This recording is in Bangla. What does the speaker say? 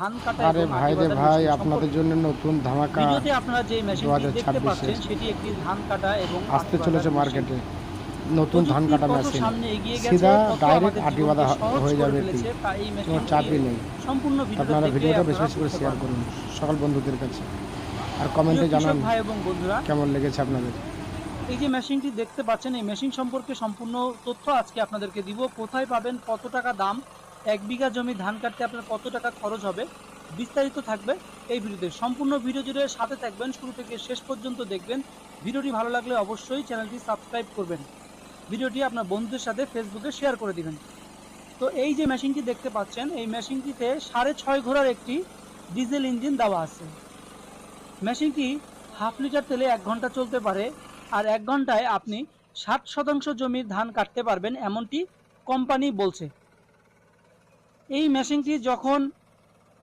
আরে ভাই রে ভাই আপনাদের জন্য নতুন ধামাকা আপনারা যে মেশিনটি দেখতে পাচ্ছেন সেটি একটি ধান কাটা এবং আসতে চলেছে মার্কেটে নতুন ধান কাটা মেশিন সিধা ডাইরেক্ট আটি বাঁধা হয়ে যাবে কোনো চাপই নেই। আপনারা ভিডিওটা বেশি বেশি করে শেয়ার করুন সকল বন্ধুদের কাছে। আর কমেন্টে জানান ভাই এবং বন্ধুরা কেমন লেগেছে আপনাদের। এই যে মেশিনটি দেখতে পাচ্ছেন এই মেশিন সম্পর্কে সম্পূর্ণ তথ্য আজকে আপনাদেরকে দিব। কোথায় পাবেন কত টাকা দাম এক বিঘা জমি ধান কাটতে আপনার কত টাকা খরচ হবে? বিস্তারিত থাকবে এই ভিডিওতে। সম্পূর্ণ ভিডিও জুড়ে সাথে থাকবেন। শুরু থেকে শেষ পর্যন্ত দেখবেন। ভিডিওটি ভালো লাগলে অবশ্যই চ্যানেলটি সাবস্ক্রাইব করবেন। ভিডিওটি আপনার বন্ধুদের সাথে ফেসবুকে শেয়ার করে দিবেন। তো এই যে মেশিনটি দেখতে পাচ্ছেন, এই মেশিনটিতে সাড়ে ছয় ঘোড়ার একটি ডিজেল ইঞ্জিন দেওয়া আছে। মেশিনটি হাফ লিটার তেলে এক ঘণ্টা চলতে পারে আর এক ঘন্টায় আপনি ষাট শতাংশ জমির ধান কাটতে পারবেন, এমনটি কোম্পানি বলছে। এই মেশিনটি যখন